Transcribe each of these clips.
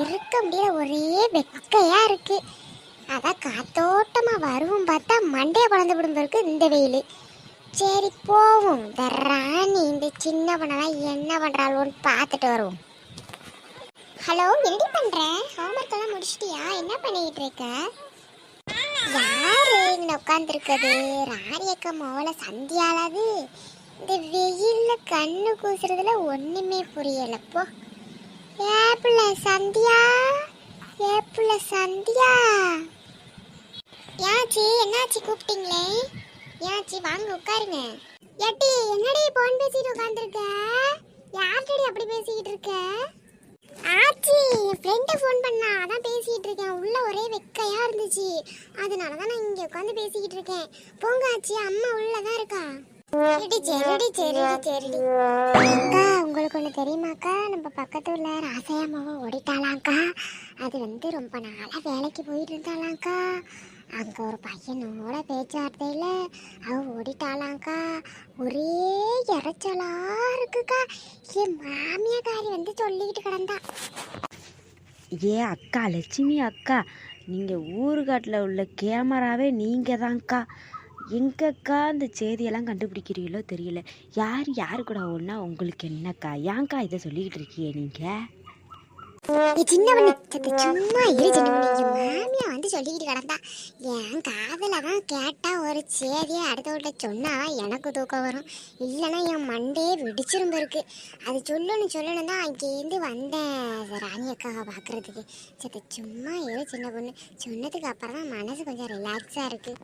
இருக்க முடியல ஒரே வெக்கையா இருக்கு. அதான் காத்தோட்டமா வருவோம் பார்த்தா மண்டைய குழந்தை விடும்பருக்கு இந்த வெயில். சரி போவோம். இந்த ராணி இந்த சின்ன என்ன பண்றாளோன்னு பார்த்துட்டு வருவோம். ஹலோ என்ன பண்ற? ஹோம்ஒர்க் எல்லாம் முடிச்சிட்டியா? என்ன பண்ணிக்கிட்டு இருக்க? யாரு இங்கே உட்காந்துருக்குது ராணி அக்கா மோல சந்தியாலாது இந்த வெயிலில் கண்ணு கூசுறதுல ஒன்றுமே புரியலைப்போ ஏப்புல சந்தியா? ஏப்புல சந்தியா? யாச்சி என்னாச்சி கூப்பிட்டீங்களே? யாச்சி வாங்க உட்காருங்க. ஏட்டி என்னடி போன் பேசிட்டு உட்காந்துருக்க யார்கிட்டடி அப்படி பேசிக்கிட்டு இருக்க? ஆச்சி என் ஃப்ரெண்டு ஃபோன் பண்ணா அதான் பேசிகிட்டு இருக்கேன். உள்ள ஒரே வெக்கையாக இருந்துச்சு. அதனால தான் நான் இங்கே உட்காந்து பேசிக்கிட்டு இருக்கேன். போங்க ஆச்சி அம்மா உள்ளே தான் இருக்கா? சரிடி சரிடி சரிடி சரிடி அக்கா உங்களுக்கு ஒன்று தெரியுமாக்கா? நம்ம பக்கத்து உள்ள ராசையம்மாவை ஓடிட்டாளாங்க்கா அது வந்து ரொம்ப நாளாக வேலைக்கு போயிட்டு இருந்தாளாங்க்கா அங்க ஒரு பையனோட பேச்சுவார்த்தையில அவ ஓடிட்டாளாங்க்கா ஒரே இறைச்சலா இருக்குக்கா. என் மாமியாக்காரி வந்து சொல்லிக்கிட்டு கிடந்தா. ஏ அக்கா லட்சுமி அக்கா நீங்கள் ஊருகாட்டில் உள்ள கேமராவே நீங்கள் தான்க்கா எங்கக்கா அந்த செய்தியெல்லாம் கண்டுபிடிக்கிறீங்களோ தெரியல. யார் யார் கூட ஒன்றா உங்களுக்கு என்னக்கா? ஏன்க்கா இதை சொல்லிக்கிட்டு இருக்கீங்க நீங்கள் சின்ன சும்மா இரு சின்ன வந்து சொல்லிக்கிட்டு கிடந்தா என் காதுல கேட்டால் ஒரு சேதியை அடுத்தவர்கிட்ட சொன்னால் எனக்கு தூக்கம் வரும். இல்லைன்னா என் மண்டே வெடிச்சிரும் இருக்கு அது சொல்லணும் சொல்லணும் தான் அங்கேருந்து வந்தேன் ராணி அக்காவை பார்க்குறதுக்கு சத்து சும்மா இரு சின்ன பொண்ணு. சொன்னதுக்கு அப்புறம் தான் மனசு கொஞ்சம் ரிலாக்ஸாக இருக்கு.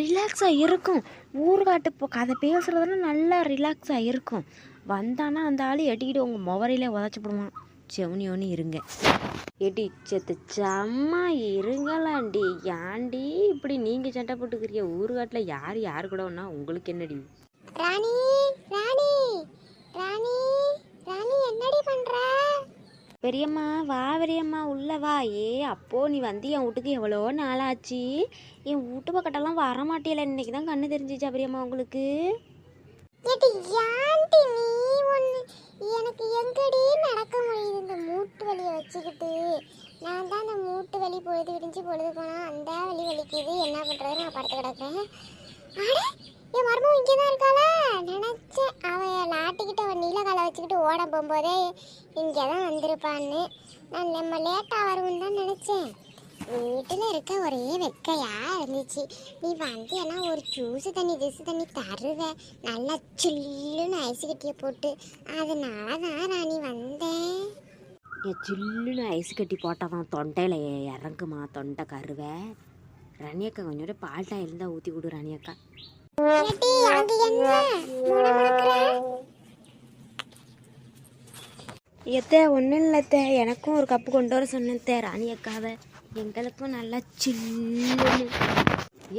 ரிலாக்ஸாக இருக்கும். ஊருகாட்டு இப்போ கதை பேசுகிறதுலாம் நல்லா ரிலாக்ஸாக இருக்கும். வந்தானா அந்த ஆள் எட்டிக்கிட்டு உங்கள் முவரையிலே உதச்சி போடுவான் செவனியோன்னு இருங்க. எடி செத்து செம்மா இருங்களாண்டி ஏன்டி இப்படி நீங்கள் சண்டை போட்டுக்கிறீங்க? ஊருகாட்டில் யார் யார் கூட ஒன்றா உங்களுக்கு என்னடி? ராணி ராணி ராணி என்னடி பண்ற பெரியம்மா வா பெரியம்மா உள்ள வா. ஏ அப்போ நீ வந்து என் வீட்டுக்கு எவ்வளோ நாளாச்சு? என் வீட்டு பக்கட்டெல்லாம் வரமாட்டேல. இன்னைக்கு தான் கண்ணு தெரிஞ்சிச்சா பெரியம்மா உங்களுக்கு? எனக்கு எங்கடி நடக்க முடியுது இந்த மூட்டு வலியை வச்சுக்கிட்டு? நான் தான் அந்த மூட்டு வலி பொழுது விடிஞ்சு பொழுது போனால் அந்த வலி வலிக்குது. என்ன பண்ணுறது நான் படுத்து கிடக்கிறேன் அட என் மருமம் இங்கே தான் இருக்காளா? நினச்சேன். அவன் நாட்டுக்கிட்ட அவன் நீலக்காலை வச்சுக்கிட்டு ஓட போகும்போதே இங்கே தான் வந்திருப்பான்னு. நான் நம்ம லேட்டாக வரும்னு தான் நினச்சேன். வீட்டில் இருக்க ஒரே வெக்கையா இருந்துச்சு. நீ வந்து ஏன்னா ஒரு ஜூஸு தண்ணி ஜூஸ் தண்ணி தருவ. நல்லா சில்லுன்னு ஐஸ் கட்டியை போட்டு. அதனால தான் ராணி வந்தேன். என் சில்லுன்னு ஐஸ் கட்டி போட்டால் தான் தொண்டையில் இறங்குமா தொண்டை கருவை? ரணியக்கா கொஞ்சோட பால்டா இருந்தால் ஊற்றி கொடு ரணியக்கா. ஏட்டி, எத்தே ஒன்றும் இல்லத்தே எனக்கும் ஒரு கப்பு கொண்டு வர சொன்னத்தே ராணி அக்காவை. எங்களுக்கும் நல்லா சில்லுன்னு.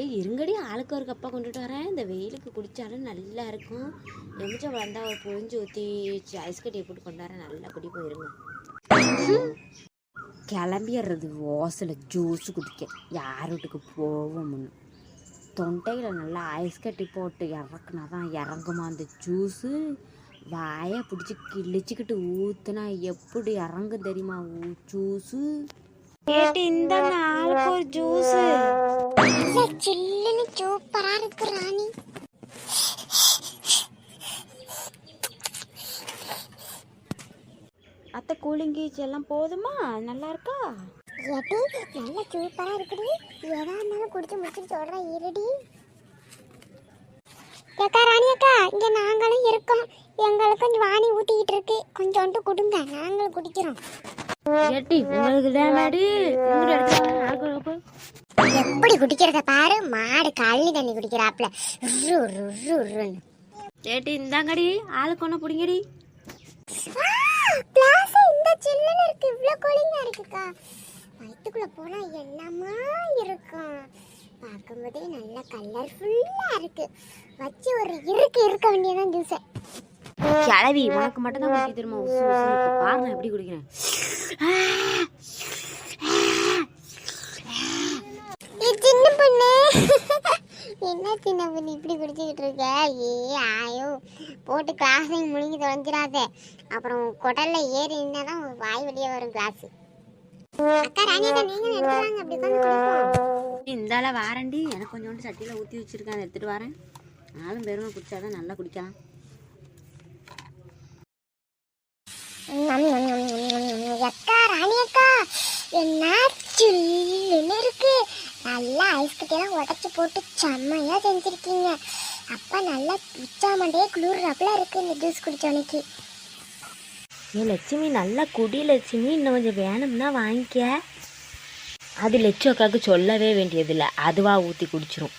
ஏய் இருங்கடி. ஆளுக்கு ஒரு கப்பை கொண்டுட்டு வரேன். இந்த வெயிலுக்கு குடித்தாலும் நல்லா இருக்கும். எமிச்ச வளர்ந்தா ஒரு புழிஞ்சு ஊற்றி ஐஸ் கட்டியை போட்டு கொண்டு வரேன். நல்லா குடி போயிருங்க கிளம்பிடுறது. ஓசையில் ஜூஸ் குடிக்க. யார் வீட்டுக்கு போவோம் தொண்டையில் நல்லா ஐஸ் கட்டி போட்டு இறக்குனா தான் இறங்குமா? அந்த ஜூஸு வாயை பிடிச்சி கிழிச்சிக்கிட்டு ஊத்துனா எப்படி இறங்கும் தெரியுமா? ஜூஸு இந்த ஆளுக்கு ஒரு ஜூஸு நல்ல சில்லுன்னு சூப்பரா இருக்கு ராணி. அத்தை கூலிங் கீச் எல்லாம் போதுமா? நல்லா இருக்கா? ஏட்டி நல்ல சூப்பரா இருக்குது எதா இருந்தாலும் குடிச்சு முடிச்சுட்டு சொல்றேன் இருடி. அக்கா ராணி அக்கா இங்க நாங்களும் இருக்கோம். எங்களுக்கும் வாணி ஊத்திக்கிட்டு இருக்கு. கொஞ்சோண்டு கொடுங்க நாங்களும் குடிக்கிறோம். ஏட்டி உங்களுக்கு தேவையாடி எப்படி குடிக்கிறத பாரு. மாடு கள்ளி தண்ணி குடிக்கிறாப்ல ஏட்டி இந்தாங்கடி. ஆளுக்கு ஒன்று பிடிங்கடி. இந்த சில்லுன்னு இருக்கு. இவ்ளோ கூலிங்கா இருக்குக்கா. வயித்துக்குள்ள போனா என்னமா இருக்கும்? பார்க்கும்போதே நல்ல கலர்ஃபுல்லா இருக்கு. வச்சு ஒரு இருக்கு இருக்க வேண்டியதான் ஜூஸை கிளவி உனக்கு மட்டும் தான் குடிக்க தெரியுமா? உசு உசு இப்போ பாரு நான் எப்படி குடிக்கிறேன். சின்ன பொண்ணு. என்ன சின்ன பொண்ணு இப்படி குடிச்சுக்கிட்டு இருக்க? ஏ ஆயோ. போட்டு கிளாஸையும் முழுங்கி தொலைஞ்சிடாத அப்புறம் குடல்ல ஏறி நின்னாதான் உன் வாய் வெளியே வரும் கிளாஸ் அக்கா ராணி அக்கா நீங்க எடுத்துறாங்க அப்படி குடிப்போம் இந்தால வாரண்டி எனக்கு கொஞ்சோண்டு சட்டியில் ஊற்றி வச்சிருக்கேன் அதை எடுத்துகிட்டு வரேன். நானும் பெருமை குடிச்சாதான் நல்லா குடிக்கலாம். அக்கா ராணி அக்கா என்ன சில்லுன்னு இருக்கு. நல்லா ஐஸ் கட்டியெல்லாம் உடச்சி போட்டு செம்மையா செஞ்சிருக்கீங்க. அப்பா நல்லா உச்சா மண்டையே குளிர்றாப்புல இருக்கு. இந்த ஜூஸ் குடிச்சோனைக்கு ஏ லட்சுமி நல்லா குடி லட்சுமி. இன்னும் கொஞ்சம் வேணும்னா வாங்கிக்க. அது லட்சு அக்காவுக்கு சொல்லவே வேண்டியதில்லை. அதுவாக ஊற்றி குடிச்சிரும்.